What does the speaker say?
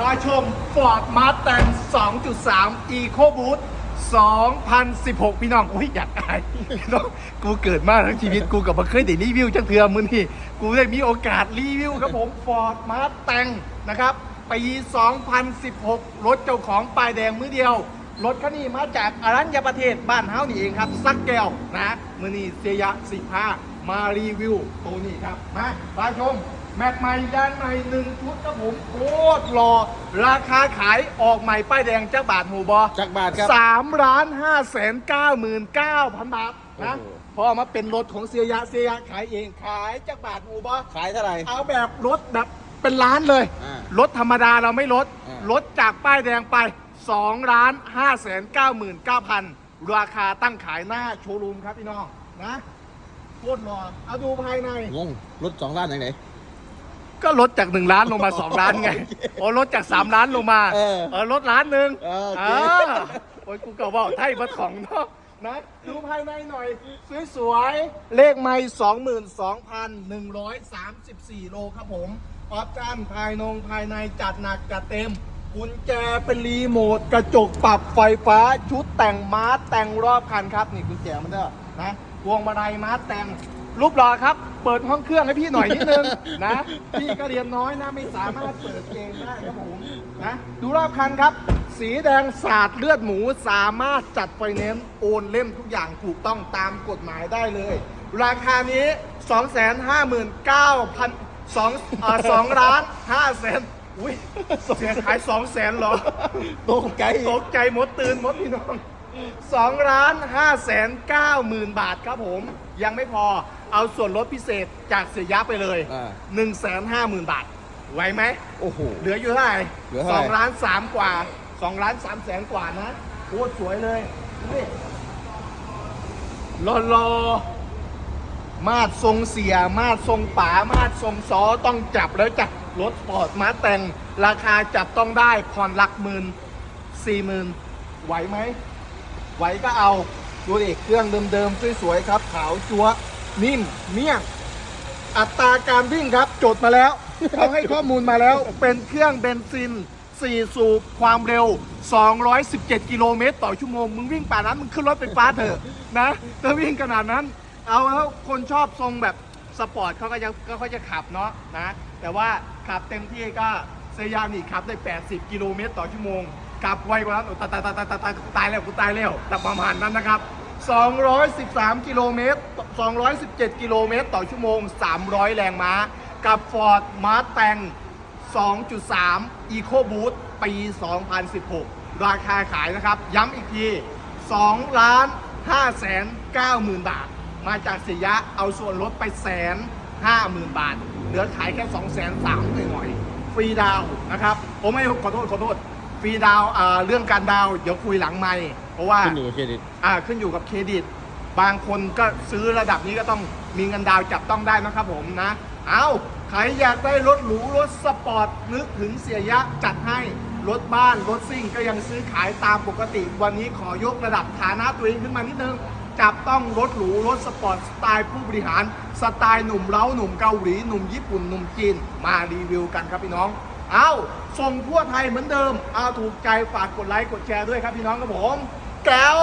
พาชม Ford Mustang 2.3 Eco Boost 2016 พี่น้องอุ้ยอยากอายพี่น้องกูเกิดมาทั้งชีวิตกูกับมาเคยได้รีวิวจังเทือมือนี่กูได้มีโอกาสรีวิวครับผม Ford Mustang นะครับปี 2016 รถเจ้าของป้ายแดงมือเดียว รถคันนี้มาจากอารัญญประเทศบ้านเฮานี่เองครับ สักแก้วนะมือนี่เสียยะสิห้า มารีวิวตัวนี้ครับ มาพาชม แม็กใหม่ด้านใหม่หนึ่งชุดครับผมโคตรหล่อราคาขายออกใหม่ป้ายแดงจักบาทหูบอจักบาทครับสามล้านห้าแสนเก้าหมื่นเก้าพันบาทนะโอ้โหเพราะเอามาเป็นรถของเสียยะเสียยะขายเองขายจักบาทหูบอขายเท่าไหร่ เอาแบบรถแบบเป็นล้านเลยอ่ารถธรรมดาเราไม่ลดอ่าลดจากป้ายแดงไป2ล้าน5แสน9 9 0 0 0 ราคาตั้งขายหน้าโชว์รูมครับพี่น้องนะ โคตรหล่อเอาดูภายใน งงรถสองล้านอย่างไหน ก็ลดจาก1ล้านลงมา2ล้านไงโอ้ลดจาก3ล้านลงมาเออเออลดล้านหนึ่งเออโอเคาโอ้ยกูก็บอกไทยมาของเนาะนะดูภายในหน่อย สวยๆ เลขไม่22,134โลครับผมออปชั่นภายนงภายในจัดหนักจัดเต็มกุญแจเป็นรีโมทกระจกปรับไฟฟ้าชุดแต่งมาสแต่งรอบคันครับ นี่กุญแจมันเด้อนะ พวงมาลัยมาสแต่งรูปหล่อครับ เปิดห้องเครื่องให้พี่หน่อยนิดนึงนะ พี่ก็เรียนน้อยนะไม่สามารถเปิดเองได้ครับผมนะดูรอบคันครับ สีแดงสาดเลือดหมูสามารถจัดไฟแนนซ์โอนเล่มทุกอย่างถูกต้องตามกฎหมายได้เลย ราคานี้ 259,000 2เอ่อ2ล้าน5แสนอุ้ยเสียขาย2แสนเหรอ ตกใจ ตกใจหมดตื่นหมดพี่น้อง 2ล้าน5แสน9หมื่นบาทครับผม ยังไม่พอเอาส่วนลดพิเศษจากเสียยะไปเลยอ่า 1แสน5หมื่นบาท ไหวไหม โอ้โห เหลืออยู่เท่าไหร่เหลือเท่าสไหร่องล้านสามกว่า2ล้าน3แสนกว่านะโคตรสวยเลยนี่รอรอมาดทรงเสีย มาดทรงป๋ามาดทรงซอต้องจับแล้วจับรถปอดมาแต่ง ราคาจับต้องได้ผ่อนหลักหมื่นสี่หมื่นไหวไหม ไหวก็เอา ดูดิเครื่องเดิมๆสวยๆครับ ขาวจัวนิ่มเมี่ยง อัตราการวิ่งครับ จดมาแล้วเขาให้ข้อมูลมาแล้ว เป็นเครื่องเบนซิน 4 สูบความเร็ว 217 กิโลเมตรต่อชั่วโมง มึงวิ่งป่านนั้น มึงขึ้นรถไฟฟ้าเถอะนะถ้าวิ่งขนาดนั้น เอาแล้วคนชอบทรงแบบสปอร์ตเขาก็จะก็เขาจะขับเนาะนะ แต่ว่าขับเต็มที่ก็เซยานี่ขับได้ 80 กิโลเมตรต่อชั่วโมง ขับไวกว่านั้นตายตายตายตายตายตายตายแล้วกูตายแล้วแต่ประมาณนั้นนะครับ 213 กิโลเมตร 217 กิโลเมตร ต่อชั่วโมง 300 แรงม้า กับ Ford Mustang 2.3 Eco Boost ปี 2016 ราคาขายนะครับ ย้ำอีกที 2 ล้าน 5 แสน 9 หมื่นบาท มาจากสียะเอาส่วนลดไปแสน 5 หมื่นบาท เหลือขายแค่ 2 แสน 3 หน่อยๆฟรีดาวนะครับ ผมไม่ขอโทษ ขอโทษ ฟรีดาวน์อ่าเรื่องการดาวน์เดี๋ยวคุยหลังไม่เพราะว่าขึ้นอยู่กับเครดิต อ่าขึ้นอยู่กับเครดิต บางคนก็ซื้อระดับนี้ก็ต้องมีเงินดาวน์จับต้องได้นะครับผมนะ เอาใครอยากได้รถหรูรถสปอร์ตนึกถึงเสียยะจัดให้ รถบ้านรถซิ่งก็ยังซื้อขายตามปกติ วันนี้ขอยกระดับฐานะตัวเองขึ้นมานิดนึง จับต้องรถหรูรถสปอร์ตสไตล์ผู้บริหาร สไตล์หนุ่มเล้าหนุ่มเกาหลีหนุ่มญี่ปุ่นหนุ่มจีน มารีวิวกันครับพี่น้อง เอา ส่งทั่วไทยเหมือนเดิม เอาถูกใจฝากกดไลค์กดแชร์ด้วยครับพี่น้องครับผม แก้ว